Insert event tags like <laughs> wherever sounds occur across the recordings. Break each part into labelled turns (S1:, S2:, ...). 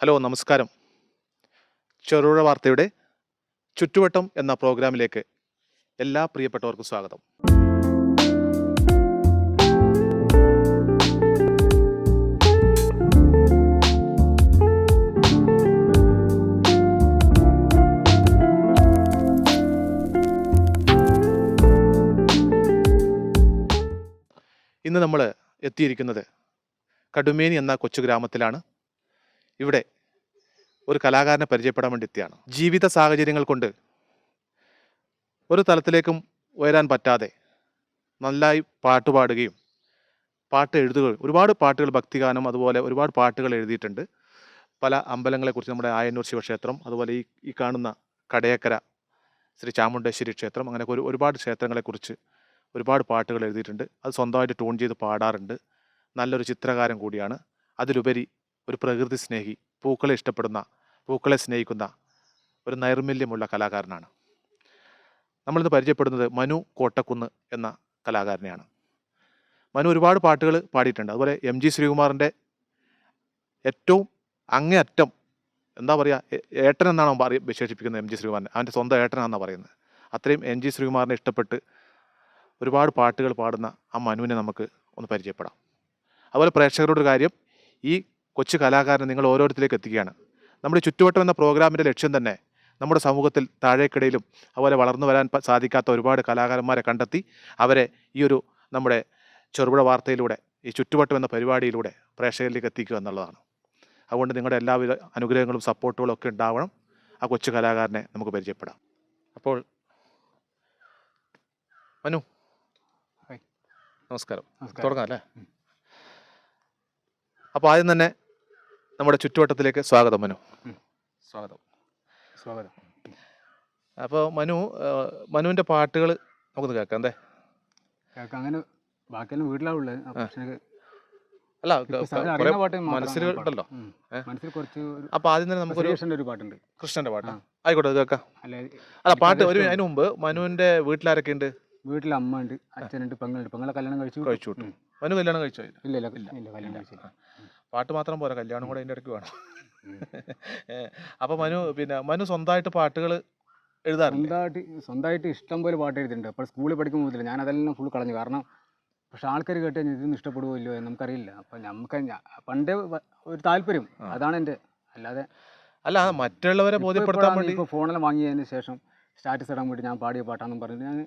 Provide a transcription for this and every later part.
S1: Hello നമസ്കാരം. ചെറുപുഴ വാർത്തയുടെ ചുറ്റുവട്ടം എന്ന പ്രോഗ്രാമിലേക്ക് എല്ലാ പ്രിയപ്പെട്ടവർക്കും സ്വാഗതം. ഇന്ന് നമ്മൾ എത്തിയിരിക്കുന്നത് കടുമേനി എന്ന കൊച്ചു ഗ്രാമത്തിലാണ്. ഇവിടെ ഒരു കലാകാരനെ പരിചയപ്പെടാൻ വേണ്ടി എത്തിയാണ്. ജീവിത സാഹചര്യങ്ങൾ കൊണ്ട് ഒരു തലത്തിലേക്കും ഉയരാൻ പറ്റാതെ നന്നായി പാട്ട് പാടുകയും പാട്ട് എഴുതുകയും ഒരുപാട് പാട്ടുകൾ ഭക്തിഗാനം അതുപോലെ ഒരുപാട് പാട്ടുകൾ എഴുതിയിട്ടുണ്ട്. പല അമ്പലങ്ങളെക്കുറിച്ച് നമ്മുടെ ആയന്നൂർ ശിവക്ഷേത്രം അതുപോലെ ഈ ഈ കാണുന്ന കടയക്കര ശ്രീ ചാമുണ്ടേശ്വരി ക്ഷേത്രം അങ്ങനെ ഒരു ഒരുപാട് ക്ഷേത്രങ്ങളെക്കുറിച്ച് ഒരുപാട് പാട്ടുകൾ എഴുതിയിട്ടുണ്ട്. അത് സ്വന്തമായിട്ട് ട്യൂൺ ചെയ്ത് പാടാറുണ്ട്. നല്ലൊരു ചിത്രകാരൻ കൂടിയാണ്. അതിലുപരി ഒരു പ്രകൃതി സ്നേഹി പൂക്കളെ ഇഷ്ടപ്പെടുന്ന പൂക്കളെ സ്നേഹിക്കുന്ന ഒരു നൈർമല്യമുള്ള കലാകാരനാണ്. നമ്മളിന്ന് പരിചയപ്പെടുന്നത് മനു കോട്ടക്കുന്ന് എന്ന കലാകാരനെയാണ്. മനു ഒരുപാട് പാട്ടുകൾ പാടിയിട്ടുണ്ട്. അതുപോലെ എം ജി ശ്രീകുമാറിന്റെ ഏറ്റവും അങ്ങേയറ്റം എന്താ പറയുക ഏട്ടൻ എന്നാണ് പറയ വിശേഷിപ്പിക്കുന്നത് എം ജി ശ്രീകുമാറിനെ. അവന്റെ സ്വന്തം ഏട്ടനാണെന്നാണ് പറയുന്നത്. അത്രയും എം ജി ശ്രീകുമാറിനെ ഇഷ്ടപ്പെട്ട് ഒരുപാട് പാട്ടുകൾ പാടുന്ന ആ മനുവിനെ നമുക്ക് ഒന്ന് പരിചയപ്പെടാം. അതുപോലെ പ്രേക്ഷകരോട് ഒരു കാര്യം ഈ കൊച്ചു കലാകാരനെ നിങ്ങൾ ഓരോരുത്തരിലേക്ക് എത്തിക്കുകയാണ്. നമ്മുടെ ചുറ്റുവട്ടം എന്ന പ്രോഗ്രാമിന്റെ ലക്ഷ്യം തന്നെ നമ്മുടെ സമൂഹത്തിൽ താഴേക്കിടയിലും അതുപോലെ വളർന്നു വരാൻ സാധിക്കാത്ത ഒരുപാട് കലാകാരന്മാരെ കണ്ടെത്തി അവരെ ഈ ഒരു നമ്മുടെ ചെറുപുഴ വാർത്തയിലൂടെ ഈ ചുറ്റുവട്ടം എന്ന പരിപാടിയിലൂടെ പ്രേക്ഷകരിലേക്ക് എത്തിക്കുക എന്നുള്ളതാണ്. അതുകൊണ്ട് നിങ്ങളുടെ എല്ലാവിധ അനുഗ്രഹങ്ങളും സപ്പോർട്ടുകളും ഒക്കെ ഉണ്ടാവണം. ആ കൊച്ചു കലാകാരനെ നമുക്ക് പരിചയപ്പെടാം. അപ്പോൾ മനു. നമസ്കാരം. തുടങ്ങാം അല്ലേ? അപ്പോൾ ആദ്യം തന്നെ നമ്മുടെ ചുറ്റുവട്ടത്തിലേക്ക് സ്വാഗതം മനു. സ്വാഗതം.
S2: സ്വാഗതം.
S1: അപ്പോൾ മനു മനുവിന്റെ പാട്ടുകൾ നമുക്കൊന്ന് കേൾക്കാം അതെ
S2: കേൾക്കാം. അങ്ങനെ ബാക്കിയെല്ലാം വീട്ടിലാവുള്ളത്
S1: അല്ല മനസ്സിൽ ഉണ്ടല്ലോ.
S2: മനസ്സിൽ കുറച്ച്
S1: അപ്പോൾ ആദ്യം തന്നെ നമുക്കൊരു
S2: കൃഷ്ണന്റെ ഒരു പാട്ടുണ്ട്.
S1: കൃഷ്ണന്റെ പാട്ട്. ആയിക്കോട്ടെ കേൾക്കാം.
S2: അല്ല
S1: അല്ല പാട്ട് ഒരു
S2: അതിനു
S1: അതിന് മുമ്പ് മനുവിന്റെ വീട്ടിലാരൊക്കെ ഉണ്ട്
S2: വീട്ടിൽ അമ്മ ഉണ്ട് അച്ഛനുണ്ട് പെങ്ങളുണ്ട്. പെങ്ങളെ കല്യാണം കഴിച്ചു
S1: കഴിച്ചു വിട്ടു.
S2: ഉം.
S1: കല്യാണം കഴിച്ചോ? ഇല്ല.
S2: ഇല്ല ഇല്ല കല്യാണം. കഴിച്ചില്ല.
S1: പാട്ട് മാത്രം പോരാ കല്യാണം കൂടെ അതിന്റെ ഇടയ്ക്ക് വേണം. <laughs>
S2: അപ്പൊ
S1: അപ്പോൾ മനു പിന്നെ മനു സ്വന്തമായിട്ട് പാട്ടുകൾ എഴുതാറുണ്ട്
S2: സ്വന്തമായിട്ട് സ്വന്തമായിട്ട് ഇഷ്ടം പോലെ പാട്ട് എഴുതിയിട്ടുണ്ട്. അപ്പോൾ സ്കൂളിൽ പഠിക്കുമ്പോൾ മുതൽ ഞാൻ അതെല്ലാം ഫുൾ കളഞ്ഞു. കാരണം പക്ഷെ ആൾക്കാർ കേട്ട് കഴിഞ്ഞാൽ ഇതൊന്നും ഇഷ്ടപ്പെടുമോ ഇല്ലയോ എന്ന് നമുക്കറിയില്ല. അപ്പം നമുക്ക് പണ്ടേ ഒരു താല്പര്യം. അതാണ് എന്റെ അല്ലാതെ
S1: അല്ല മറ്റുള്ളവരെ ബോധ്യപ്പെടുത്താൻ വേണ്ടി
S2: ഇപ്പോൾ ഫോണെല്ലാം വാങ്ങിയതിന് ശേഷം സ്റ്റാറ്റസ് ഇടാൻ വേണ്ടി ഞാൻ പാടിയ പാട്ടാന്നും പറഞ്ഞിട്ട് ഞാൻ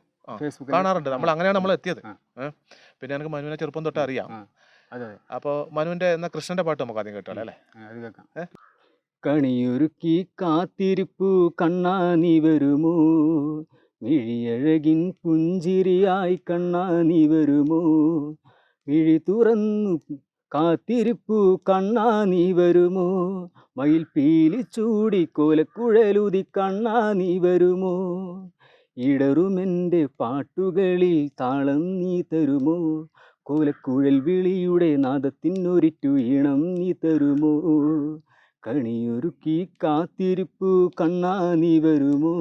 S1: കാണാറുണ്ട്. നമ്മൾ അങ്ങനെയാണ് നമ്മൾ എത്തിയത്. പിന്നെ എനിക്ക് മനുവിനെ ചെറുപ്പം തൊട്ട് അറിയാം. അപ്പോൾ മനുവിന്റെ എന്നാ കൃഷ്ണന്റെ പാട്ട് നമുക്ക് ആദ്യം കേട്ടോ അല്ലേ?
S2: കണിയൊരുക്കി കാത്തിരിപ്പു കണ്ണാ നീ വരുമോ? മിഴിയഴകിൻ പുഞ്ചിരിയായി കണ്ണാ നീ വരുമോ? മിഴി തുറന്നു കാത്തിരിപ്പു കണ്ണാ നീ വരുമോ? മയിൽ പീലി ചൂടി കോലക്കുഴലുതി കണ്ണാ നീ വരുമോ? ഇടറുമെന്റെ പാട്ടുകളിൽ താളം നീ തരുമോ? കോലക്കുഴൽ വിളിയുടെ നാദത്തിനൊരിറ്റു ഈണം നീ തരുമോ? കണിയൊരുക്കി കാത്തിരിപ്പു കണ്ണാ നീ വരുമോ?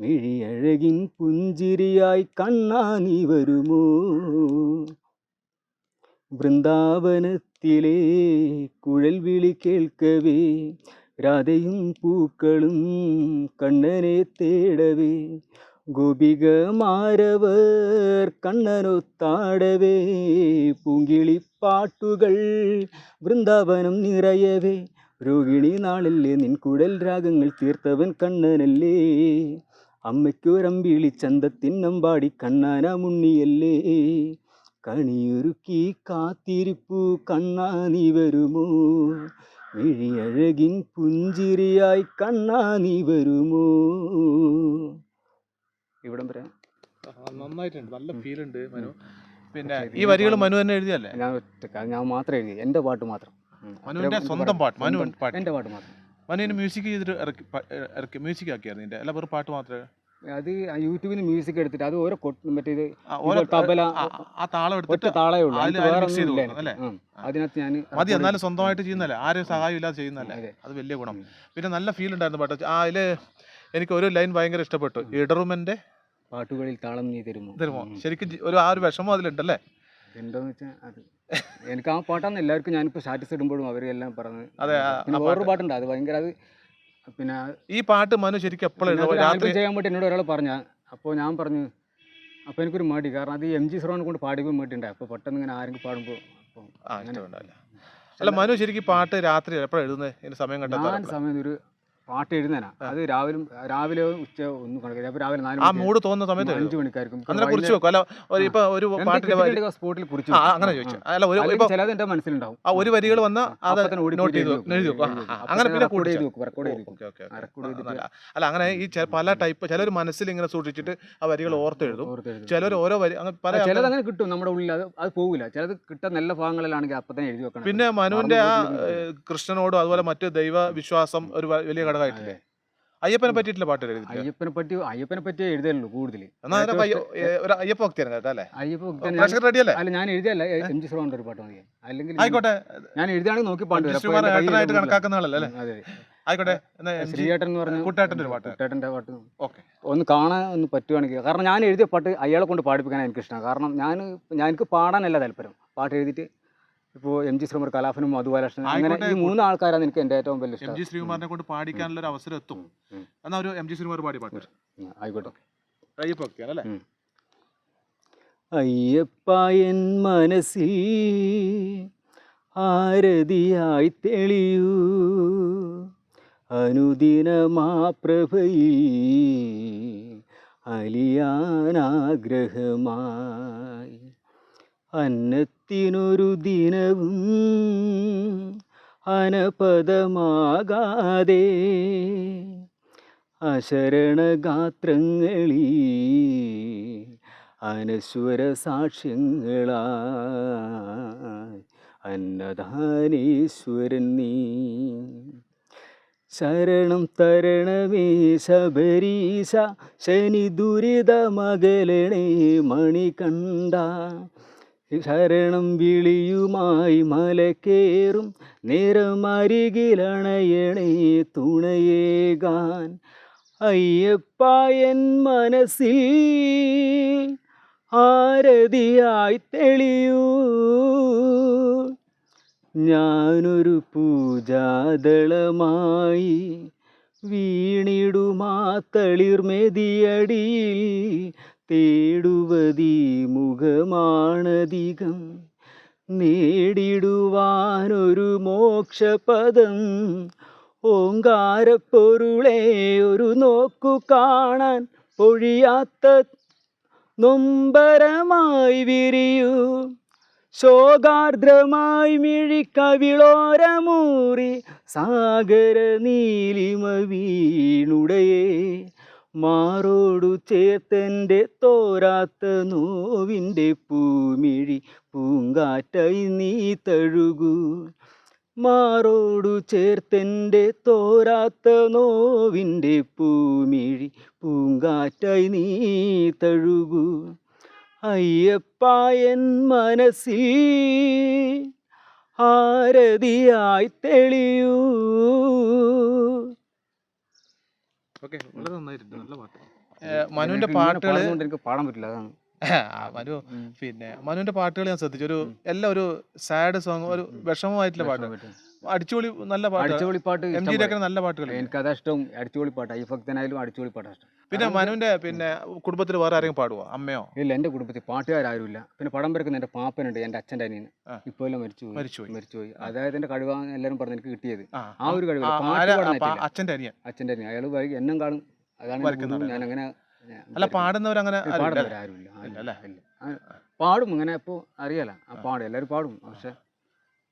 S2: മിഴിയഴകിൻ പുഞ്ചിരിയായി കണ്ണാ നീ വരുമോ? വൃന്ദാവനത്തിലെ കുഴൽ വിളി കേൾക്കവേ രാധയും പൂക്കളും കണ്ണനെ തേടവേ. ഗോപികമാരവർ കണ്ണനൊത്താടവേ. പൂങ്കിളിപ്പാട്ടുകൾ വൃന്ദാവനം നിറയവേ. രോഹിണി നാളല്ലേ നിൻ കുഴൽ രാഗങ്ങൾ തീർത്തവൻ കണ്ണനല്ലേ. അമ്മയ്ക്കൊരമ്പിളി ചന്തത്തിന്നമ്പാടി കണ്ണാന മുണ്ണിയല്ലേ കണിയൊരുക്കി കാത്തിരിപ്പു കണ്ണാ നീ വരുമോ. മിഴിയഴകിൻ പുഞ്ചിരിയായി കണ്ണാ നീ വരുമോ? ഇവിടം വരെ.
S1: നന്നായിട്ടുണ്ട്. നല്ല ഫീൽ ഉണ്ട് മനു. പിന്നെ ഈ വരികൾ മനു തന്നെ എഴുതിയല്ലേ?
S2: ഞാൻ ഒറ്റ ഞാൻ മാത്രം എഴുതി. എന്റെ പാട്ട് മാത്രം. മനുവിന്റെ മനുവിന്റെ
S1: സ്വന്തം പാട്ട്. മനു പാട്ട്
S2: എന്റെ പാട്ട്. മാത്രം.
S1: മനുവിന് മ്യൂസിക് ചെയ്തിട്ട് ഇറക്കി ഇറക്കി മ്യൂസിക് ആക്കിയായിരുന്നു ഇതിന്റെ അല്ല വെറും പാട്ട് മാത്രമേ
S2: അത് യൂട്യൂബിൽ നിന്ന് മ്യൂസിക് എടുത്തിട്ട് അത് ഓരോ മറ്റേ തബല,
S1: ആ, താളം എടുത്തിട്ട്
S2: താളേ ഉള്ളൂ. അതിനകത്ത് ഞാൻ
S1: മതി എന്നാലും സ്വന്തമായിട്ട് ചെയ്യുന്നല്ലേ ആരും സഹായം ഇല്ലാതെ ചെയ്യുന്നല്ലേ
S2: അത്.
S1: വലിയ ഗുണം. പിന്നെ നല്ല ഫീൽ ഉണ്ടായിരുന്നു പാട്ട്. ആ അതിൽ എനിക്ക് ഒരു ലൈൻ ഭയങ്കര ഇഷ്ടപ്പെട്ടു. ഇടറുമെന്റെ
S2: പാട്ടുകളിൽ താളം നീ തരുമോ?
S1: തരുമോ? ശരിക്കും ഒരു ആ ഒരു വിഷമം അതിലുണ്ടല്ലേ?
S2: എന്താന്ന് വെച്ചാൽ അത് എനിക്ക് ആ പാട്ടാന്ന് എല്ലാവർക്കും ഞാനിപ്പോൾ സ്റ്റാറ്റസ് ഇടുമ്പോഴും അവരെല്ലാം പറഞ്ഞത്
S1: അതെ,
S2: വേറൊരു പാട്ടുണ്ട്. അത് ഭയങ്കര അത് പിന്നെ
S1: ഈ പാട്ട് മനു ശരിക്കും എപ്പോഴും രാത്രി
S2: ചെയ്യാൻ വേണ്ടി എന്നോട് ഒരാൾ പറഞ്ഞ അപ്പോൾ ഞാൻ പറഞ്ഞു അപ്പോൾ എനിക്കൊരു മടി കാരണം അത് എം ജി ശ്രോനെ കൊണ്ട് പാടിക്കാൻ വേണ്ടിയിട്ടുണ്ടായി അപ്പോൾ പെട്ടെന്ന് ഇങ്ങനെ ആരെങ്കിലും പാടുമ്പോൾ അപ്പോൾ
S1: അല്ല മനു ശരിക്കും പാട്ട് രാത്രി എപ്പോഴാണ് എഴുതുന്നത് സമയം
S2: ഞാൻ സമയം ഒരു പാട്ട് എഴുതാനാ അത് രാവിലെ രാവിലെ ഉച്ച ഒന്ന് കണക്കില്ല അപ്പൊ രാവിലെ നാല്
S1: ആ മൂട് തോന്നുന്ന സമയത്ത്
S2: അഞ്ചു. മണിക്കായിരിക്കും.
S1: അങ്ങനെ കുറിച്ച് വെക്കും. അല്ല ഒരു ഇപ്പൊ ഒരു പാട്ടിന്റെ
S2: സ്പോട്ടിൽ കുറിച്ച്
S1: അങ്ങനെ ചോദിച്ചു. അല്ല ഒരു
S2: ചിലത് എന്റെ മനസ്സിലുണ്ടാവും.
S1: ആ ഒരു വരികൾ വന്ന അത് നോട്ട് ചെയ്തു
S2: എഴുതി
S1: അങ്ങനെ പിന്നെ കൂടെ. അല്ല അങ്ങനെ ഈ പല ടൈപ്പ് ചിലർ മനസ്സിൽ ഇങ്ങനെ സൂക്ഷിച്ചിട്ട് ആ വരികൾ
S2: ഓർത്ത് എഴുതും.
S1: ചിലർ ഓരോ വരി പല
S2: ചിലത് അങ്ങനെ കിട്ടും നമ്മുടെ ഉള്ളിൽ. അത് അത് പോകില്ല ചിലത് കിട്ടാൻ നല്ല ഭാഗങ്ങളിലാണെങ്കിൽ അപ്പൊ തന്നെ എഴുതി വെക്കണം.
S1: പിന്നെ മനുവിന്റെ ആ കൃഷ്ണനോടും അതുപോലെ മറ്റ് ദൈവ വിശ്വാസം ഒരു വലിയ വലിയ ഘടകമായിട്ടില്ലേ അയ്യപ്പനെ പറ്റിയിട്ടുള്ള പാട്ട്
S2: അയ്യപ്പനെ പറ്റി അയ്യപ്പനെ പറ്റി എഴുതലുള്ളൂ കൂടുതൽ
S1: അയ്യപ്പ ഭക്തിയാണ് കേട്ടോ അല്ലേ?
S2: അയ്യപ്പ ഞാൻ-
S1: റെഡിയല്ലേ?
S2: അല്ല ഞാൻ എഴുതിയല്ല. എം ജി ശ്രോണ്ട ഒരു പാട്ട് മതി. അല്ലെങ്കിൽ
S1: ആയിക്കോട്ടെ.
S2: ഞാൻ എഴുതിയാണെങ്കിൽ നോക്കി പാട്ട്.
S1: കണക്കാക്കുന്ന ആളല്ലേ
S2: അതെ.
S1: ആയിക്കോട്ടെ.
S2: ശ്രീയേട്ടൻ എന്ന് പറഞ്ഞ
S1: കുട്ടേട്ടന്റെ ഒരു പാട്ട്.
S2: കുട്ടേട്ടന്റെ പാട്ട്.
S1: ഓക്കെ.
S2: ഒന്ന് കാണാൻ ഒന്ന് പറ്റുവാണെങ്കിൽ. കാരണം ഞാൻ എഴുതിയ പാട്ട് അയാളെ കൊണ്ട് പാടിപ്പിക്കാൻ എനിക്ക് ഇഷ്ടമാണ് കാരണം ഞാൻ ഞാൻ എനിക്ക് പാടാനല്ല താല്പര്യം. പാട്ട് എഴുതിയിട്ട് ഇപ്പോൾ എം ജി ശ്രീമർ കലാഫനും മധുബാലകൃഷ്ണൻ അങ്ങനെ ഈ മൂന്ന് ആൾക്കാരാണ് എനിക്ക് എന്റെ ഏറ്റവും വലിയ
S1: എം ജി ശ്രീകുമാറിനെ കൊണ്ട് പാടിക്കാനുള്ള ഒരു അവസരം എത്തും. എന്നാ ഒരു എം ജി ശ്രീകുമാർ പാടി പാട്ട്.
S2: ആയിക്കോട്ടെ.
S1: അയ്യപ്പ അല്ലേ?
S2: അയ്യപ്പ എൻ മനസ്സിൽ ആരതിയായി തെളിയൂ. അനുദിനമാ പ്രഭയിൽ അലിയാനാഗ്രഹമായി. അന്നത്തിനൊരു ദിനവും അനപദമാകാതെ അശരണഗാത്രങ്ങളിൽ അനശ്വര സാക്ഷ്യങ്ങളായി അന്നദാനേശ്വരൻ നീ. ശരണം തരണമേ ശബരീശ ശനി ദുരിതമകലണേ മണികണ്ഠ. ശരണം വിളിയുമായി മലക്കേറും നിറമരികിലണയണേ തുണയേകാൻ. അയ്യപ്പായൻ മനസ്സിൽ ആരതിയായി തെളിയൂ. ഞാനൊരു പൂജാദളമായി വീണിടുമാ തളിർമെതിയടിയിൽ. തേടുവതീ മുഖമാണധികം. നേടിടുവാനൊരു മോക്ഷപദം. ഓങ്കാരപ്പൊരുളെ ഒരു നോക്കു കാണാൻ പൊഴിയാത്ത നൊമ്പരമായി വിരിയൂ. ശോകാർദ്രമായി മിഴിക്കവിളോരമൂറി. സാഗര നീലിമ വീണുടയേ. മാറോടു ചേത്തന്റെ തോരാത്ത നോവിന്റെ പൂമിഴി പൂങ്കാറ്റായി നീ തഴുകൂ. മാറോടു ചേർത്തെന്റെ തോരാത്ത നോവിന്റെ പൂമിഴി പൂങ്കാറ്റായി നീ തഴുകൂ. അയ്യപ്പായൻ മനസ്സിൽ ആരതിയായി തെളിയൂ.
S1: ഓക്കെ വളരെ നന്നായിട്ടുണ്ട്. നല്ല പാട്ട്. മനുവിന്റെ പാട്ടുകൾ
S2: എനിക്ക് പാടാൻ പറ്റില്ല അതാണ്.
S1: മനു പിന്നെ മനുവിന്റെ പാട്ടുകൾ ഞാൻ ശ്രദ്ധിച്ചു. ഒരു എല്ലാം ഒരു സാഡ് സോങ് ഒരു വിഷമമായിട്ടുള്ള പാട്ട് അടിച്ചുപൊളി നല്ല പാട്ട്.
S2: അടിച്ചുപൊളിപ്പാട്ട്
S1: എം ജി
S2: പോലെ.
S1: നല്ല പാട്ടുകൾ
S2: എനിക്കതാ ഇഷ്ടം. അടിച്ചുപൊളിപ്പാട്ട് ഈ ഭക്തനായാലും അടിച്ചുപൊളിപ്പാട്ടാ ഇഷ്ടം.
S1: പിന്നെ മനുവിന്റെ പിന്നെ കുടുംബത്തിൽ വേറെ ആരെങ്കിലും പാടുവോ? അമ്മയോ?
S2: ഇല്ല എന്റെ കുടുംബത്തിൽ പാട്ടുകാരും ഇല്ല പിന്നെ പടം വരക്കുന്ന എന്റെ പാപ്പനുണ്ട് എന്റെ അച്ഛന്റെ അനിയന്
S1: ആ.
S2: ഇപ്പോൾ എല്ലാം മരിച്ചുപോയി.
S1: മരിച്ചുപോയി.
S2: മരിച്ചുപോയി. അതായത് എന്റെ കഴിവാണ് എല്ലാവരും പറഞ്ഞു എനിക്ക് കിട്ടിയത്.
S1: ആ,
S2: ഒരു കഴിവ്.
S1: അച്ഛന്റെ അനിയൻ.
S2: അച്ഛന്റെ അനിയൻ. അയാൾ എന്നും കാണും. അതാണ്. ഞാൻ അങ്ങനെ
S1: അല്ല പാടുന്നവരങ്ങനെ ഇല്ല
S2: ആരുമില്ല?
S1: ഇല്ല
S2: പാടും. അങ്ങനെ ഇപ്പോൾ അറിയാലോ. ആ പാടും. എല്ലാവരും പാടും. പക്ഷെ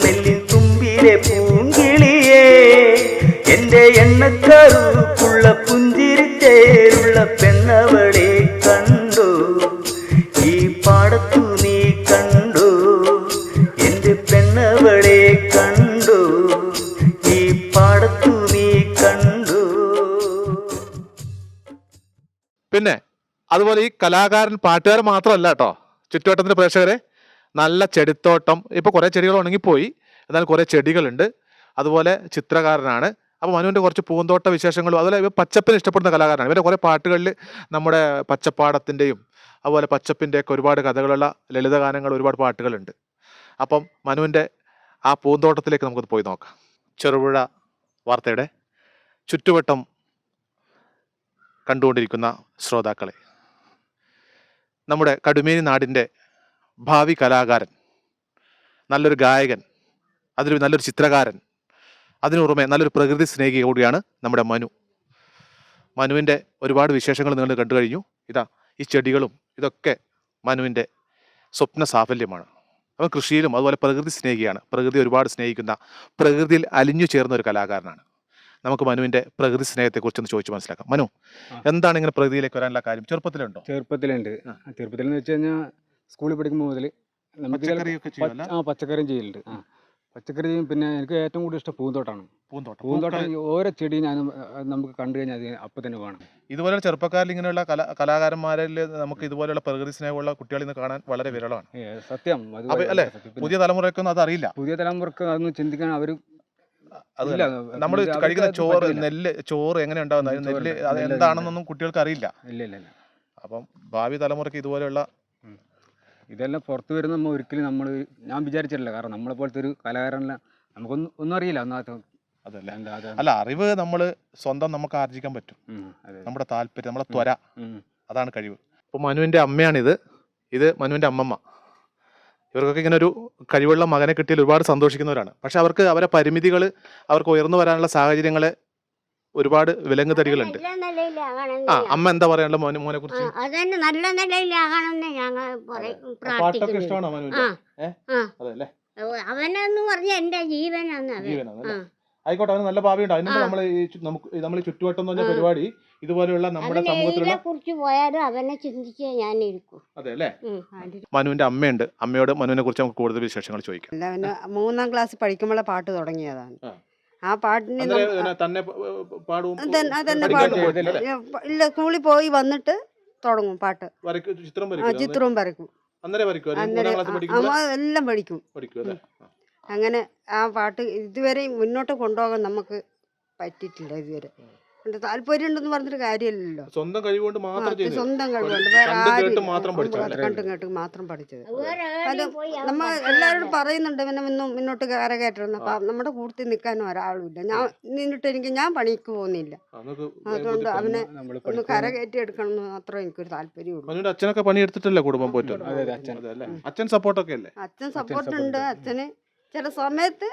S3: പൂനെല്ലിൻ തുമ്പിലെ പൂങ്കിളിയേ എന്റെ എണ്ണക്കറുപ്പുള്ള പുഞ്ചിരിച്ചേരുള്ള പെണ്ണവളെ കണ്ടു. ഈ പാടത്തു നീ കണ്ടു എന്റെ പെണ്ണവളെ കണ്ടു. ഈ പാടത്തു നീ കണ്ടു.
S1: പിന്നെ അതുപോലെ ഈ കലാകാരൻ പാട്ടുകാരൻ മാത്രമല്ല കേട്ടോ ചുറ്റുവട്ടത്തിന്റെ പ്രേക്ഷകരെ നല്ല ചെടിത്തോട്ടം. ഇപ്പോൾ കുറേ ചെടികൾ ഉണങ്ങിപ്പോയി. എന്നാൽ കുറേ ചെടികളുണ്ട്. അതുപോലെ ചിത്രകാരനാണ്. അപ്പോൾ മനുവിന്റെ കുറച്ച് പൂന്തോട്ട വിശേഷങ്ങളും അതുപോലെ ഇവ പച്ചപ്പിന് ഇഷ്ടപ്പെടുന്ന കലാകാരനാണ്. ഇവരെ കുറേ പാട്ടുകളിൽ നമ്മുടെ പച്ചപ്പാടത്തിന്റെയും അതുപോലെ പച്ചപ്പിന്റെയൊക്കെ ഒരുപാട് കഥകളുള്ള ലളിതഗാനങ്ങൾ ഒരുപാട് പാട്ടുകളുണ്ട്. അപ്പം മനുവിന്റെ ആ പൂന്തോട്ടത്തിലേക്ക് നമുക്കത് പോയി നോക്കാം. ചെറുപുഴ വാർത്തയുടെ ചുറ്റുവട്ടം കണ്ടുകൊണ്ടിരിക്കുന്ന ശ്രോതാക്കളെ. നമ്മുടെ കടുമേനി നാടിന്റെ ഭാവി കലാകാരൻ നല്ലൊരു ഗായകൻ അതിലൊരു നല്ലൊരു ചിത്രകാരൻ അതിനു പുറമെ നല്ലൊരു പ്രകൃതി സ്നേഹി കൂടിയാണ് നമ്മുടെ മനു. മനുവിന്റെ ഒരുപാട് വിശേഷങ്ങൾ നിങ്ങൾ കണ്ടു കഴിഞ്ഞു. ഇതാ ഈ ചെടികളും ഇതൊക്കെ മനുവിന്റെ സ്വപ്ന സാഫല്യമാണ്. അവൻ കൃഷിയിലും അതുപോലെ പ്രകൃതി സ്നേഹിയാണ്. പ്രകൃതി ഒരുപാട് സ്നേഹിക്കുന്ന പ്രകൃതിയിൽ അലിഞ്ഞു ചേർന്ന ഒരു കലാകാരനാണ്. നമുക്ക് മനുവിന്റെ പ്രകൃതി സ്നേഹത്തെക്കുറിച്ച് ഒന്ന് ചോദിച്ചു മനസ്സിലാക്കാം. മനു എന്താണ് ഇങ്ങനെ പ്രകൃതിയിലേക്ക് വരാനുള്ള കാര്യം? ചെറുപ്പത്തിലുണ്ടോ?
S2: ചെറുപ്പത്തിലുണ്ട്. ചെറുപ്പത്തിലെന്ന് വെച്ച് കഴിഞ്ഞാൽ സ്കൂളിൽ പഠിക്കുമ്പോൾ മുതൽ ആ പച്ചക്കറിയും ചെയ്യലുണ്ട്. ആ പച്ചക്കറി ചെയ്യും പിന്നെ എനിക്ക് ഏറ്റവും കൂടുതൽ ഇഷ്ടം പൂന്തോട്ടമാണ്
S1: പൂന്തോട്ടം.
S2: പൂന്തോട്ടം ഓരോ ചെടി ഞാൻ നമുക്ക് കണ്ടു കഴിഞ്ഞാൽ അത് അപ്പം തന്നെ വേണം.
S1: ഇതുപോലെ ചെറുപ്പക്കാരിൽ ഇങ്ങനെയുള്ള കലാ കലാകാരന്മാരിൽ നമുക്ക് ഇതുപോലെയുള്ള പ്രകൃതി സ്നേഹമുള്ള കുട്ടികളിൽ നിന്ന് കാണാൻ വളരെ വിരളമാണ്.
S2: സത്യം. അത്
S1: അല്ലേ? പുതിയ തലമുറയ്ക്കൊന്നും അതറിയില്ല
S2: പുതിയ തലമുറയ്ക്ക് അതൊന്നും ചിന്തിക്കാൻ അവർ
S1: അത് നമ്മൾ കഴിക്കുന്ന ചോറ് നെല്ല് ചോറ് എങ്ങനെ ഉണ്ടാവുന്നത് നെല്ല്. അത് എന്താണെന്നൊന്നും കുട്ടികൾക്ക് അറിയില്ല.
S2: ഇല്ല ഇല്ല.
S1: അപ്പം ഭാവി തലമുറയ്ക്ക് ഇതുപോലെയുള്ള
S2: ഇതെല്ലാം പുറത്ത് വരുന്ന നമ്മൾ ഒരിക്കലും നമ്മൾ ഞാൻ വിചാരിച്ചിട്ടില്ല. കാരണം നമ്മളെ പോലത്തെ ഒരു കലാകാരനല്ല. നമുക്കൊന്നും ഒന്നും അറിയില്ല ഒന്നാമത്തെ
S1: അതല്ല? അല്ല അറിവ് നമ്മൾ സ്വന്തം നമുക്ക് ആർജിക്കാൻ പറ്റും. നമ്മുടെ താല്പര്യം നമ്മുടെ ത്വര. അതാണ് കഴിവ്. ഇപ്പോൾ മനുവിന്റെ അമ്മയാണിത്. ഇത് മനുവിന്റെ അമ്മമ്മ. ഇവർക്കൊക്കെ ഇങ്ങനെ ഒരു കഴിവുള്ള മകനെ കിട്ടിയാൽ ഒരുപാട് സന്തോഷിക്കുന്നവരാണ്. പക്ഷെ അവർക്ക് അവരെ പരിമിതികൾ അവർക്ക് ഉയർന്നു വരാനുള്ള സാഹചര്യങ്ങൾ ഒരുപാട്
S4: വിലങ്ങ് തരികളുണ്ട്.
S1: ആ അമ്മ എന്താ പറയാനുള്ള മോനെ മോനെ കുറിച്ച്?
S4: അതന്നെ നല്ല ഞങ്ങൾ
S1: പാട്ടൊക്കെ ഇഷ്ടമാണോ മനുവിന്റെ അതല്ലേ?
S4: അവനെന്ന് പറഞ്ഞ എന്റെ ജീവനാണ്
S1: ആയിക്കോട്ടെ അവന് നല്ല ഭാവിയുണ്ട്.
S4: അതിന്.
S1: നമ്മൾ ഈ നമുക്ക് നമ്മൾ ചുറ്റുവട്ടം എന്ന് പറഞ്ഞ പരിപാടി ഇതുപോലെയുള്ള നമ്മുടെ സമൂഹത്തിലുള്ള
S4: കുറിച്ച് പോയാലും അവനെ ചിന്തിച്ച് ഞാൻ ഇരിക്കും
S1: അതെ അല്ലേ? മനുവിന്റെ അമ്മയുണ്ട്. അമ്മയോട് മനുവിനെ കുറിച്ച് നമുക്ക് കൂടുതൽ വിശേഷങ്ങൾ ചോദിക്കാം.
S5: മൂന്നാം ക്ലാസ് പഠിക്കുമ്പോഴേ പാട്ട് തുടങ്ങിയതാണ്.
S1: ആ.
S5: പാട്ടിന്
S1: തന്നെ പാടും
S5: അതന്നെ- പാടും. ഇല്ല സ്കൂളിൽ പോയി വന്നിട്ട് തുടങ്ങും പാട്ട്. ആ ചിത്രവും വരക്കും എല്ലാം പഠിക്കും. അങ്ങനെ ആ പാട്ട് ഇതുവരെ മുന്നോട്ട് കൊണ്ടുപോകാൻ നമുക്ക് പറ്റിയിട്ടില്ല ഇതുവരെ. താല്പര്യം ഉണ്ടെന്ന് പറഞ്ഞിട്ട് കാര്യമില്ലല്ലോ.
S1: സ്വന്തം കഴിവുകൊണ്ട് മാത്രം
S5: സ്വന്തം കഴിവുണ്ട് വേറെ
S1: കണ്ടും
S5: ആരും
S1: കേട്ടും മാത്രം പഠിച്ചത്
S5: ഇല്ല. കണ്ടും കേട്ടും മാത്രം പഠിച്ചത്. അത്
S4: എവിടെയും
S5: നമ്മ
S4: പഠിക്കാൻ
S5: എല്ലാവരോടും പറയുന്നുണ്ട്. പിന്നെ മുന്നും മുന്നോട്ട് കയറകയറ്റണം അപ്പൊ നമ്മുടെ കൂട്ടത്തിൽ നിൽക്കാനും ഒരാളുമില്ല. ഞാൻ നിന്നിട്ട് എനിക്ക് ഞാൻ പണിക്ക് പോകുന്നില്ല. അതുകൊണ്ട് അവനെ
S2: നമ്മൾ
S5: ഒന്ന് കരകയറ്റി എടുക്കണം എന്ന് മാത്രമേ എനിക്കൊരു താല്പര്യമുള്ളൂ.
S1: അച്ഛനൊക്കെ അച്ഛനൊക്കെ പണിയെടുത്തിട്ടല്ലേ കുടുംബം പോറ്റുന്നത്
S2: അച്ഛൻ.
S1: അതെ അല്ലേ? അച്ഛൻ സപ്പോർട്ടൊക്കെ അല്ലേ?
S5: അച്ഛൻ സപ്പോർട്ട് ഉണ്ട്.
S2: ഉണ്ട്.
S5: അച്ഛന് ചില സമയത്ത്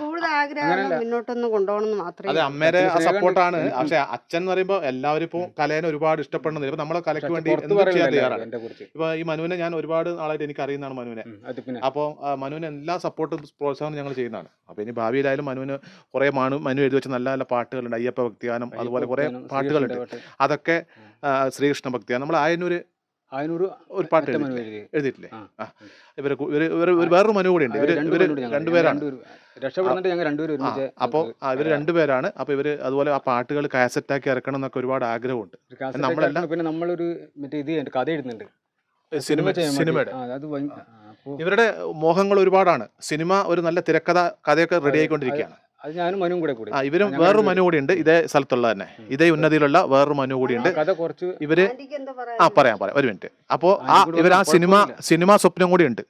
S5: കൂടുതൽ ആഗ്രഹം
S2: അങ്ങനെയല്ല.
S5: മുന്നോട്ടൊന്ന് കൊണ്ടുപോകണം മാത്രമേ
S1: അതെ. അമ്മേരെ സപ്പോർട്ടാണ് പക്ഷെ അച്ഛൻ എന്ന് പറയുമ്പോൾ എല്ലാവരും ഇപ്പോൾ കലേനെ ഒരുപാട് ഇഷ്ടപ്പെടുന്നത് ഇപ്പൊ നമ്മളെ കലയ്ക്ക് വേണ്ടി
S2: പുറത്ത്
S1: എന്തും ചെയ്യാൻ തയ്യാറാണ്. ഇപ്പൊ ഈ മനുവിനെ ഞാൻ ഒരുപാട് നാളായിട്ട് എനിക്ക് അറിയുന്നതാണ് മനുവിനെ.
S2: അപ്പൊ അത് പിന്നെ.
S1: അപ്പോൾ മനുവിന് എല്ലാ സപ്പോർട്ടും പ്രോത്സാഹനം ഞങ്ങൾ ചെയ്യുന്നതാണ്. അപ്പൊ ഇനി ഭാവിയിലായാലും മനുവിന് കുറെ മനു മനു എഴുതി വെച്ച നല്ല നല്ല പാട്ടുകളുണ്ട്. അയ്യപ്പ ഭക്തിഗാനം അതുപോലെ കുറെ പാട്ടുകളുണ്ട്. അതൊക്കെ ശ്രീകൃഷ്ണ ഭക്തിയാണ് നമ്മൾ ആയനൂര്
S2: ആയിനൂറ്
S1: ഒരു പാട്ട് എഴുതിയിട്ടില്ലേ?
S2: എഴുതി.
S1: എഴുതിയിട്ടില്ലേ?
S2: ആ.
S1: ഇവർ വേറൊരു മനു കൂടി ഉണ്ട്. ഇവർ
S2: പേരുണ്ട്
S1: രണ്ടുപേരാണ്
S2: രക്ഷപ്പെടുന്നുണ്ട് ഞങ്ങൾ. രണ്ടുപേരും
S1: അപ്പോൾ ഇവർ രണ്ടുപേരാണ് അപ്പോൾ ഇവർ അതുപോലെ ആ പാട്ടുകൾ കാസറ്റാക്കി ഇറക്കണം എന്നൊക്കെ ഒരുപാട് ആഗ്രഹമുണ്ട്. നമ്മളെല്ലാം-
S2: പിന്നെ നമ്മളൊരു മറ്റേ ഇത് കഥ എഴുതുന്നുണ്ട്.
S1: സിനിമ. സിനിമയുടെ. ഇവരുടെ മോഹങ്ങൾ ഒരുപാടാണ്. സിനിമ ഒരു നല്ല തിരക്കഥ കഥയൊക്കെ റെഡി ആയിക്കൊണ്ടിരിക്കുകയാണ്.
S2: അത് ഞാനും മനുവും കൂടെ കൂടി.
S1: ആ ഇവരും വേറൊരു മനു കൂടി ഉണ്ട്. ഇതേ സ്ഥലത്തുള്ള തന്നെ. ഇതേ ഉന്നതിയിലുള്ള വേറൊരു മനു കൂടി ഉണ്ട്.
S2: കഥ കുറച്ച്
S5: ഇവർ
S1: ആ
S5: പറയാം
S1: പറയാം. ഒരു മിനിറ്റ്. അപ്പോൾ ആ ഇവർ ആ സിനിമ സിനിമാ സ്വപ്നം കൂടി ഉണ്ട്.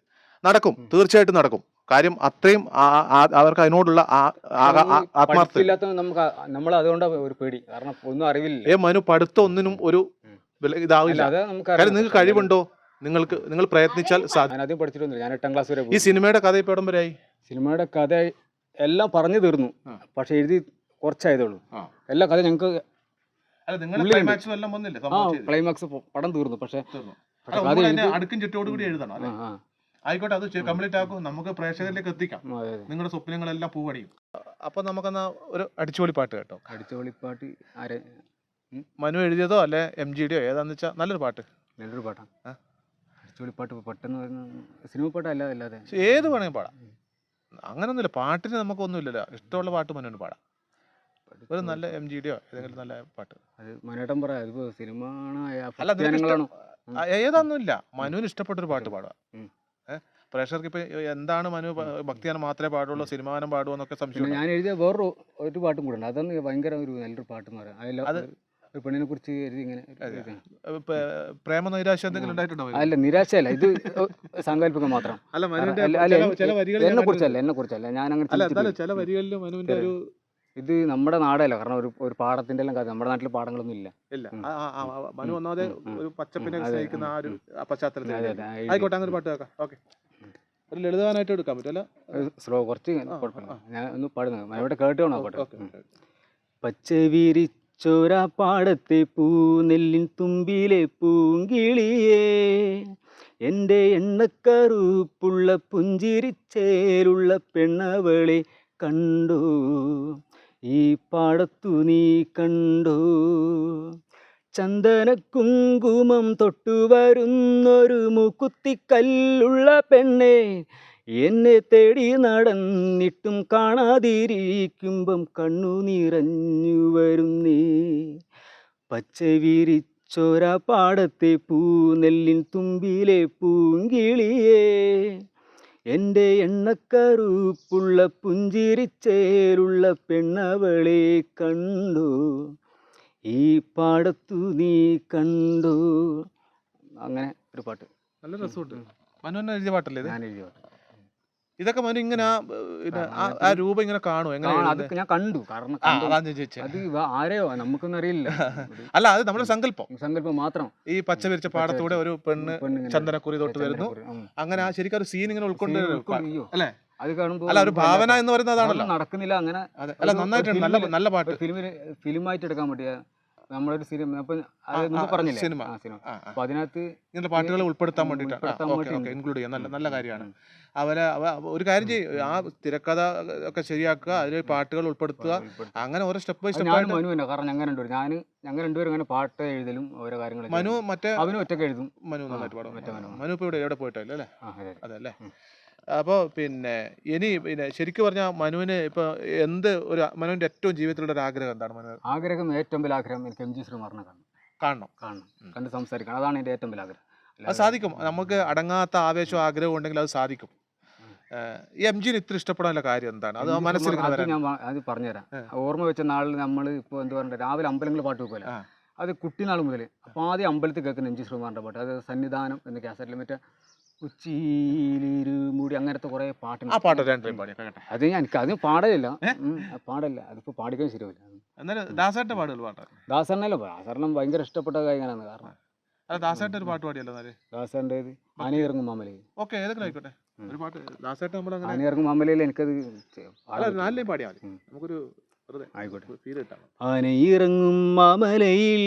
S1: നടക്കും. തീർച്ചയായിട്ടും നടക്കും. കാര്യം അത്രയും ആ- ആ- അവർക്ക് അതിനോടുള്ള ആ- ആ- ആ- ആത്മാർത്ഥത.
S2: പഠിപ്പില്ലാത്ത നമുക്ക് നമ്മൾ അതുകൊണ്ടാണ് ഒരു പേടി. കാരണം ഒന്നും അറിവില്ല.
S1: ഏ മനു പഠിത്ത ഒന്നിനും ഒരു വില- ഇതാവില്ല.
S2: അല്ല, അത് നമുക്ക്
S1: കാര്യം നിങ്ങൾക്ക് കഴിവുണ്ടോ? നിങ്ങൾക്ക് നിങ്ങൾ പ്രയത്നിച്ചാൽ സാധിക്കും
S2: ഞാൻ ആദ്യം പഠിച്ചിട്ടൊന്നുമില്ല. ഞാൻ എട്ടാം ക്ലാസ് വരെ
S1: ഈ
S2: പോയി.
S1: സിനിമയുടെ കഥ ഇപ്പൊ എവിടം വരെ ആയി?
S2: സിനിമയുടെ കഥ എല്ലാം പറഞ്ഞു തീർന്നു. പക്ഷെ എഴുതി കുറച്ചായതേ ഉള്ളൂ. എല്ലാ കഥ ഞങ്ങൾക്ക്
S1: ക്ലൈമാക്സ്
S2: പടം തീർന്നു. പക്ഷെ
S1: അടുക്കും ചുറ്റോട് കൂടി എഴുതണം അല്ലേ? ആയിക്കോട്ടെ അത് കംപ്ലീറ്റ് ആക്കും. നമുക്ക് പ്രേക്ഷകരിലേക്ക് എത്തിക്കാം. നിങ്ങളുടെ സ്വപ്നങ്ങളെല്ലാം പൂവടിയും അപ്പൊ നമുക്കെന്നാ ഒരു അടിച്ചുപൊളി പാട്ട് കേട്ടോ.
S2: അടിച്ചുപൊളി അടിച്ചോളിപ്പാട്ട് ആരെ?
S1: മനു എഴുതിയതോ അല്ലെ എം ജി ഡിയോ ഏതാന്ന് വെച്ചാൽ നല്ലൊരു പാട്ട്.
S2: നല്ലൊരു പാട്ടാണ് അടിച്ചുപൊളി ഇപ്പൊ പെട്ടെന്ന് സിനിമ പാട്ടല്ല അല്ലാതെ.
S1: ഏത് വേണമെങ്കിൽ പാടാം. അങ്ങനൊന്നുമില്ല. പാട്ടിന് നമുക്കൊന്നുമില്ലല്ലോ. ഇഷ്ടമുള്ള പാട്ട് മനുവിന് പാടാം. ഒരു നല്ല എം ജി ഡിയോ ഏതെങ്കിലും നല്ല പാട്ട്.
S2: മനേട്ടൻ പറ അതിപ്പോ സിനിമ
S1: മനുവിന് ഇഷ്ടപ്പെട്ട. ഒരു പാട്ട് പാടുക പ്രേക്ഷകർക്ക് ഇപ്പൊ എന്താണ് മനു ഭക്തിയാനം മാത്രമേ പാടുള്ളൂ സിനിമാനം പാടുമോ എന്നൊക്കെ സംശയം
S2: ഞാൻ എഴുതിയ വേറൊരു ഒരു പാട്ടും കൂടെ ഉണ്ട്. അതൊന്നും ഭയങ്കര ഒരു നല്ലൊരു പാട്ടെന്ന് പറയാം.
S1: അത്
S2: ഒരു പെണ്ണിനെ കുറിച്ച് എഴുതി ഇങ്ങനെ
S1: പ്രേമ നൈരാശ്യം എന്തെങ്കിലും ഉണ്ടായിട്ടുണ്ടോ?
S2: അല്ല നിരാശയല്ല. ഇത് സാങ്കല്പികം മാത്രം.
S1: അല്ല
S2: എന്നെ കുറിച്ചല്ല എന്നെ കുറിച്ചല്ല. ഞാൻ അങ്ങനെ
S1: ചില വരികളിൽ മനുവിന്റെ ഒരു
S2: ഇത് നമ്മുടെ നാടല്ല. കാരണം ഒരു ഒരു പാടത്തിന്റെ എല്ലാം കഥ നമ്മുടെ നാട്ടിൽ പാടങ്ങളൊന്നും ഇല്ല.
S1: ഇല്ല. മനു ഒന്നാമതെ. ഒരു പച്ചപ്പിനെ സ്നേഹിക്കുന്ന ആ ഒരു പശ്ചാത്തലത്തിൽ. ആയിക്കോട്ടെ അങ്ങനെ പാട്ട് കേൾക്കാം. ഓക്കെ. ഒരു ലളിതഗാനായിട്ട് എടുക്കാൻ പറ്റുമല്ലോ
S2: സ്ലോ കുറച്ച് ഞാൻ ഒന്ന് പാടുന്നത്. ഇവിടെ കേട്ടോ
S1: പച്ച
S2: ഉം. പച്ചവിരിച്ചൊര പാടത്തെ പൂനെല്ലിൻ തുമ്പിലെ പൂങ്കിളിയേ. എന്റെ എണ്ണക്കറുപ്പുള്ള പുഞ്ചിരിച്ചേലുള്ള പെണ്ണവളെ കണ്ടു. ഈ പാടത്തു നീ കണ്ടു. ചന്ദന കുങ്കുമം തൊട്ടു വരുന്നൊരു മുക്കുത്തിക്കല്ലുള്ള പെണ്ണെ. എന്നെ തേടി നടന്നിട്ടും കാണാതിരിക്കുമ്പം കണ്ണു നിറഞ്ഞു വരുന്നേ. പച്ച വിരിച്ചൊര പാടത്തെ പൂനെല്ലിൻ തുമ്പിലെ പൂങ്കിളിയേ. എന്റെ എണ്ണക്കറുപ്പുള്ള പുഞ്ചിരിച്ചേലുള്ള പെണ്ണവളെ കണ്ടു. ഈ പാടത്തു നീ കണ്ടു. അങ്ങനെ ഒരു പാട്ട്.
S1: നല്ല രസമുണ്ട്. മനു എഴുതിയ പാട്ടല്ലേ
S2: ഞാൻ എഴുതിയ പാട്ട്.
S1: ഇതൊക്കെ മനു ഇങ്ങനെ ആ, പിന്നെ ആ ആ രൂപം ഇങ്ങനെ കാണും എങ്ങനെ
S2: ആ,
S1: എഴുതുന്നത്?
S2: അതൊക്കെ ഞാൻ കണ്ടു. കാരണം
S1: ആ
S2: കണ്ടു.
S1: അതാ ഞാൻ
S2: ആരെയോ? നമുക്കൊന്നും അറിയില്ല. <laughs>
S1: അല്ല അത് നമ്മുടെ സങ്കല്പം.
S2: സങ്കല്പം മാത്രം.
S1: ഈ പച്ച വിരിച്ച പാടത്തൂടെ ഒരു പെണ്ണ്
S2: പെണ്ണിങ്ങനെ
S1: ചന്ദനക്കുറി തൊട്ട് വരുന്നു.
S2: ഉം.
S1: അങ്ങനെ ആ ശരിക്കും ഒരു സീൻ ഇങ്ങനെ ഉൾക്കൊണ്ട്
S2: അല്ലെ ഉൾക്കൊണ്ട് അയ്യോ.
S1: അല്ലേ?
S2: അത് കാണുമ്പോൾ
S1: അല്ല ഒരു ഭാവന എന്ന് പറയുന്നത് അതാണല്ലോ
S2: നടക്കുന്നില്ല അങ്ങനെ
S1: അതെ. അല്ല
S2: ഒരു-
S1: നന്നായിട്ടുണ്ട്. നല്ല നല്ല പാട്ട്.
S2: ഫിലിമിന് ഫിലിമായിട്ട് എടുക്കാൻ പറ്റിയ നമ്മളൊരു സിനിമ അപ്പൊ പറഞ്ഞില്ലേ?
S1: സിനിമ.
S2: അപ്പൊ അതിനകത്ത്
S1: ഇങ്ങനത്തെ പാട്ടുകൾ ഉൾപ്പെടുത്താൻ വേണ്ടിയിട്ടാണ്. ഇൻക്ലൂഡ് ചെയ്യാം. നല്ല നല്ല കാര്യമാണ്. അവരെ ഒരു കാര്യം ചെയ്യും. ആ തിരക്കഥ ഒക്കെ ശരിയാക്കുക അതിൽ പാട്ടുകൾ ഉൾപ്പെടുത്തുക. അങ്ങനെ ഓരോ സ്റ്റെപ്പ് ബൈ സ്റ്റെപ്പ്
S2: മനു തന്നെ കാരണം ഞങ്ങൾ രണ്ടുപേരും ഞാൻ ഞങ്ങൾ രണ്ടുപേരും അങ്ങനെ പാട്ട് എഴുതലും ഓരോ കാര്യങ്ങൾ
S1: മനു മറ്റേ
S2: അവനും ഒറ്റയ്ക്ക് എഴുതും.
S1: മനു നന്നായിട്ട് പാടും.
S2: മനു.
S1: ഇപ്പോൾ ഇവിടെ എവിടെ പോയിട്ടല്ലേ അല്ലേ?
S2: അതെ
S1: അല്ലേ. അപ്പോൾ പിന്നെ ഇനി പിന്നെ ശരിക്കും പറഞ്ഞാൽ മനുവിന് ഇപ്പോൾ എന്ത് ഒരു മനുവിന്റെ ഏറ്റവും ജീവിതത്തിലുള്ള ഒരു ആഗ്രഹം എന്താണ് മനു
S2: ആഗ്രഹം ഏറ്റവും വലിയ ആഗ്രഹം എനിക്ക് എം ജി ശ്രീമാറിനെ കാണണം.
S1: കാണണം.
S2: കാണണം. കണ്ട് സംസാരിക്കണം. അതാണ് എന്റെ ഏറ്റവും വലിയ ആഗ്രഹം.
S1: അത് സാധിക്കും. നമുക്ക് അടങ്ങാത്ത ആവേശവും ആഗ്രഹവും ഉണ്ടെങ്കിൽ അത് സാധിക്കും. എം ജിന് ഇത്ര ഇഷ്ടപ്പെടാനുള്ള കാര്യം എന്താണ്? അത് മനസ്സിൽ
S2: അത് ഞാൻ അത് പറഞ്ഞുതരാം. ഓർമ്മ വെച്ച നാളിൽ നമ്മൾ ഇപ്പോൾ എന്താ പറയുക രാവിലെ അമ്പലങ്ങളിൽ പാട്ട് വെക്കുമല്ലോ. അത് കുട്ടിനാൾ മുതൽ അപ്പോൾ ആദ്യം അമ്പലത്തിൽ കേൾക്കുന്ന എം ജി ശ്രീകുമാറിന്റെ പാട്ട്. അത് സന്നിധാനം എന്ന കാസറ്റിൽ മറ്റേ ഉച്ചിയിലിരുമുടി അങ്ങനത്തെ കുറെ കുറേ
S1: ആ
S2: പാട്ടുണ്ട്
S1: പാട്ട് രണ്ടും പാടി കേട്ടെ
S2: അത് ഞാൻ എനിക്ക് അത് പാടലില്ല? ഉം, അത് പാടില്ല അതിപ്പോ പാടിക്കാൻ ശരിയാവില്ല.
S1: എന്നാലും ദാസേട്ടന്റെ പാടുകൾ പാട്ട്.
S2: ദാസറിനല്ല ദാസറിനും ഭയങ്കര ഇഷ്ടപ്പെട്ട ഗായകനാണ് കാരണം.
S1: അല്ല ദാസേട്ടൻ ഒരു പാട്ട് പാടിയല്ലോ എന്നാൽ.
S2: ദാസറിന്റെത് ആനയിറങ്ങും മാമലയിൽ.
S1: ഓക്കെ ഏതൊക്കെ ആയിക്കോട്ടെ. ഒരു പാട്ട് ദാസേട്ടൻ നമ്മളങ്ങനെ
S2: ആനയിറങ്ങും മാമലയിൽ എനിക്കത് ചെ-
S1: അല്ല
S2: പാടാൻ
S1: പാടിയാ പാടിയാൽ മതി നമുക്കൊരു വെറുതെ
S2: ആയിക്കോട്ടെ.
S1: ഫീൽ കിട്ടാം.
S2: ആനയിറങ്ങും മാമലയിൽ.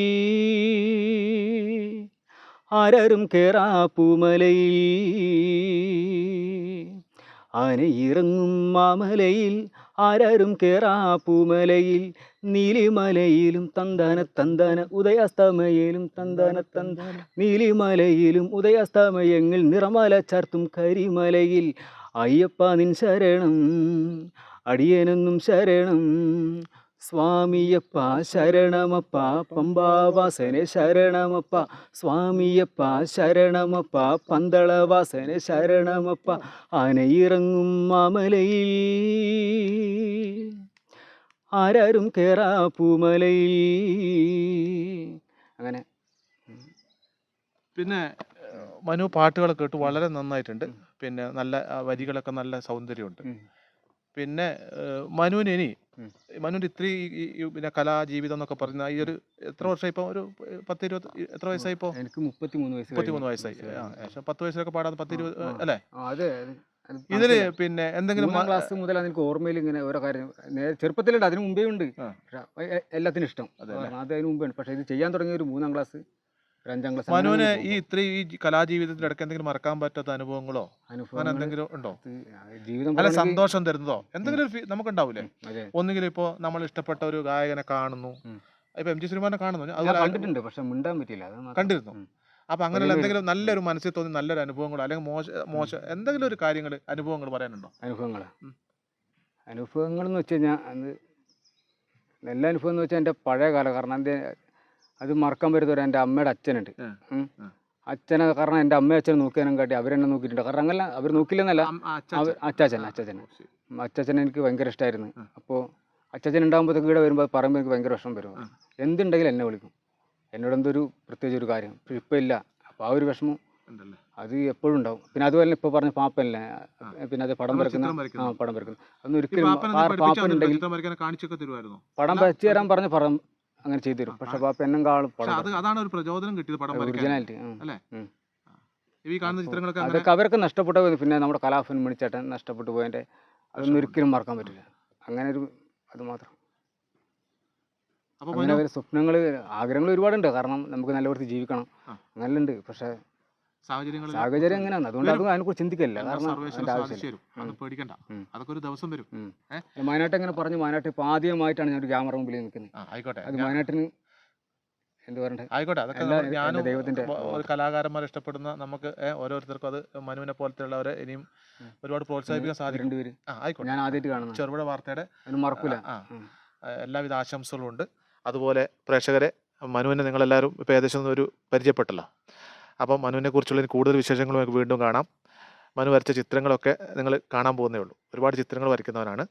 S2: ആരാരും കേറാ പൂമലയിൽ. ആനയിറങ്ങും മാമലയിൽ ആരാരും കേറാ പൂമലയിൽ. നീലിമലയിലും തന്താന തന്താന ഉദയാസ്തമയിലും തന്താന തന്താന നീലിമലയിലും ഉദയാസ്തമയങ്ങൾ നിറമാല ചാർത്തും കരിമലയിൽ. അയ്യപ്പ നിൻ ശരണം അടിയനെന്നും ശരണം സ്വാമിയപ്പ ശരണമപ്പ പമ്പാവാസനെ ശരണമപ്പ സ്വാമിയപ്പ ശരണമപ്പ പന്തളവാസനെ ശരണമപ്പ ആനയിറങ്ങും മാമലയിൽ. ആരാരും കേറാ പൂമലയിൽ. അങ്ങനെ.
S1: പിന്നെ മനു പാട്ടുകളൊക്കെ കേട്ട് വളരെ നന്നായിട്ടുണ്ട്. പിന്നെ നല്ല വരികളൊക്കെ നല്ല സൗന്ദര്യമുണ്ട്. പിന്നെ മനുവിന് ഇനി. മനുവിന്റെ ഈ പിന്നെ കലാജീവിതം എന്നൊക്കെ പറഞ്ഞ ഈ ഒരു എത്ര വർഷം ഇപ്പോൾ ഒരു പത്ത് ഇരുപത് എത്ര വയസ്സായി ഇപ്പോൾ
S2: എനിക്ക് വയസ്സ് കഴിഞ്ഞു.
S1: വയസ്സായി. ഏകദേശം പത്ത് വയസ്സിലൊക്കെ പാടാതെ പത്ത് ഇരുപത് അല്ലേ?
S2: അതെ ഇതിൽ
S1: പിന്നെ എന്തെങ്കിലും
S2: ക്ലാസ് മുതൽ എനിക്ക് ഓർമ്മയിൽ ഇങ്ങനെ ഓരോ കാര്യം. ചെറുപ്പത്തിലുണ്ട് അതിന് മുമ്പേ ഉണ്ട്. എല്ലാത്തിനും ഇഷ്ടം.
S1: അതെ
S2: അതിന് മുമ്പേ ഉണ്ട്. പക്ഷെ ഇത് ചെയ്യാൻ തുടങ്ങിയ ഒരു മൂന്നാം ക്ലാസ്
S1: മനുവിന് ഈ ഇത്രയും ഈ കലാജീവിതത്തിൽ ഇടയ്ക്ക് എന്തെങ്കിലും മറക്കാൻ പറ്റാത്ത അനുഭവങ്ങളോ? അങ്ങനെ
S2: അനുഭവങ്ങൾ
S1: എന്തെങ്കിലും ഉണ്ടോ?
S2: ജീവിതം
S1: അല്ല സന്തോഷം തരുന്നതോ? എന്തെങ്കിലും ഒരു ഫീ- നമുക്കുണ്ടാവൂലേ ഒന്നുകിൽ ഇപ്പോ നമ്മൾ ഇഷ്ടപ്പെട്ട ഒരു ഗായകനെ കാണുന്നു. ഇപ്പൊ എം ജി ശ്രീമാനെ കാണുന്നു.
S2: ഞാൻ കണ്ടിട്ടുണ്ട് പക്ഷെ മിണ്ടാൻ പറ്റില്ല അത്.
S1: കണ്ടിരുന്നു. അപ്പൊ അങ്ങനെയുള്ള എന്തെങ്കിലും നല്ലൊരു മനസ്സിൽ തോന്നി നല്ലൊരു അനുഭവങ്ങളോ അല്ലെങ്കിൽ മോശ മോശം എന്തെങ്കിലും ഒരു കാര്യങ്ങൾ അനുഭവങ്ങൾ പറയാനുണ്ടോ?
S2: അനുഭവങ്ങൾ. അനുഭവങ്ങൾ എന്ന് വെച്ച് കഴിഞ്ഞാൽ അത് നല്ല അനുഭവം എന്ന് വെച്ചാൽ എന്റെ പഴയ കാലം. കാരണം എന്റെ അത് മറക്കാൻ പറ്റുന്ന എന്റെ അമ്മയുടെ അച്ഛനുണ്ട്. അച്ഛനെ കാരണം എന്റെ അമ്മയും അച്ഛനെ നോക്കിയതിനും കാട്ടി അവരെന്നെ നോക്കിയിട്ടുണ്ട്. കാരണം അങ്ങനെ അവർ നോക്കില്ലെന്നല്ല അച്ചാച്ചൻ. അച്ചാച്ചൻ അച്ചാച്ചൻ. എനിക്ക് ഭയങ്കര ഇഷ്ടമായിരുന്നു. അപ്പോൾ അച്ചാച്ചൻ ഉണ്ടാകുമ്പോഴത്തേക്ക് ഇവിടെ വരുമ്പോൾ പറയുമ്പോൾ എനിക്ക് ഭയങ്കര വിഷമം വരും. എന്തുണ്ടെങ്കിലും എന്നെ വിളിക്കും. എന്നോട് എന്തൊരു പ്രത്യേകിച്ച് ഒരു കാര്യം. ഇപ്പം ഇല്ല. അപ്പോൾ ആ ഒരു വിഷമം അത് എപ്പോഴും ഉണ്ടാവും. പിന്നെ അതുപോലെ ഇപ്പോൾ പറഞ്ഞ പാപ്പല്ലേ പിന്നെ അത് പടം വരക്കുന്ന ആ പടം വരക്കുന്ന അതൊന്നും ഒരിക്കലും പാപ്പൻ ഉണ്ടെങ്കിൽ പടം വരച്ച് തരാൻ പറഞ്ഞ് പടം അങ്ങനെ ചെയ്തു തരും പക്ഷെ
S1: ആ.
S2: പെണ്ണും
S1: അത് അതാണ് ഒരു പ്രചോദനം കിട്ടിയത് പടം വരയ്ക്കാൻ.
S2: ഒറിജിനാലിറ്റി
S1: അല്ലേ? ഈ കാണുന്ന ചിത്രങ്ങളൊക്കെ അങ്ങനെ
S2: അതൊക്കെ അവരൊക്കെ നഷ്ടപ്പെട്ടു പോയത് പിന്നെ നമ്മുടെ കലാഫൻ മണിച്ചേട്ടൻ നഷ്ടപ്പെട്ടു പോയതിന്റെ അതൊന്നും ഒരിക്കലും മറക്കാൻ പറ്റില്ല. അങ്ങനെ ഒരു അത് മാത്രം.
S1: അപ്പൊ
S2: അങ്ങനെ
S1: മനു
S2: അവർ സ്വപ്നങ്ങൾ ആഗ്രഹങ്ങൾ ഒരുപാടുണ്ട്. കാരണം നമുക്ക് നല്ല വൃത്തി ജീവിക്കണം അങ്ങനെയുണ്ട് പക്ഷെ
S1: സാഹചര്യങ്ങൾ
S2: സാഹചര്യം എങ്ങനെയാണ് അതുകൊണ്ട് അത് അതിനെക്കുറിച്ച് ചിന്തിക്കില്ല കാരണം
S1: അത് പേടിക്കണ്ട. അതൊക്കെ ഒരു ദിവസം വരും.
S2: മാനാട്ട് എങ്ങനെ പറഞ്ഞു. വയനാട്ട് ഇപ്പൊ ആദ്യമായിട്ടാണ് ഞാൻ ഒരു ക്യാമറ മുമ്പിൽ നിൽക്കുന്നത്
S1: ആയിക്കോട്ടെ.
S2: അത് മാനാട്ടിന് എന്ത് പറയണ്ടേ
S1: ആയിക്കോട്ടെ. അതൊക്കെ
S2: ദൈവത്തിന്റെ
S1: ഒ- ഒരു കലാകാരന്മാർ ഇഷ്ടപ്പെടുന്ന നമുക്ക് ഓരോരുത്തർക്കും അത് മനുവിനെ പോലത്തെയുള്ളവരെ ഇനിയും ഒരുപാട് പ്രോത്സാഹിപ്പിക്കാൻ സാധിക്കും. ആയിക്കോട്ടെ.
S2: ഞാൻ ആദ്യമായിട്ട് കാണുന്നു
S1: ചെറുപുഴ വാർത്തയുടെ
S2: മറക്കൂല.
S1: എല്ലാവിധ ആശംസകളും ഉണ്ട് അതുപോലെ പ്രേക്ഷകരെ മനുവിനെ നിങ്ങളെല്ലാവരും ഇപ്പോൾ ഏകദേശം ഒരു പരിചയപ്പെട്ടല്ലോ. അപ്പം മനുവിനെ കുറിച്ചുള്ള കൂടുതൽ വിശേഷങ്ങളും നമുക്ക് വീണ്ടും കാണാം. മനു വരച്ച ചിത്രങ്ങളൊക്കെ നിങ്ങൾ കാണാൻ പോകുന്നേ ഉള്ളൂ. ഒരുപാട് ചിത്രങ്ങൾ വരയ്ക്കുന്നവനാണ്.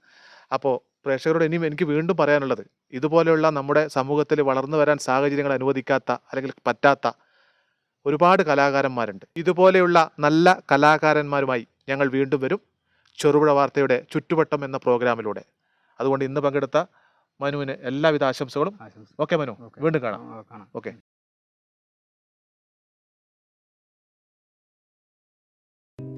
S1: അപ്പോൾ പ്രേക്ഷകരോട് ഇനിയും എനിക്ക് വീണ്ടും പറയാനുള്ളത് ഇതുപോലെയുള്ള നമ്മുടെ സമൂഹത്തിൽ വളർന്നു വരാൻ സാഹചര്യങ്ങൾ അനുവദിക്കാത്ത അല്ലെങ്കിൽ പറ്റാത്ത ഒരുപാട് കലാകാരന്മാരുണ്ട്. ഇതുപോലെയുള്ള നല്ല കലാകാരന്മാരുമായി ഞങ്ങൾ വീണ്ടും വരും. ചെറുപുഴ വാർത്തയുടെ ചുറ്റുവട്ടം എന്ന പ്രോഗ്രാമിലൂടെ. അതുകൊണ്ട് ഇന്ന് പങ്കെടുത്ത മനുവിന് എല്ലാവിധ ആശംസകളും.
S2: ആശംസ.
S1: ഓക്കെ മനു വീണ്ടും കാണാം. ഓക്കെ.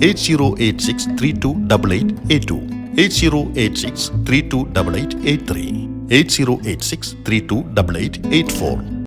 S6: 8086 328882, 8086 8086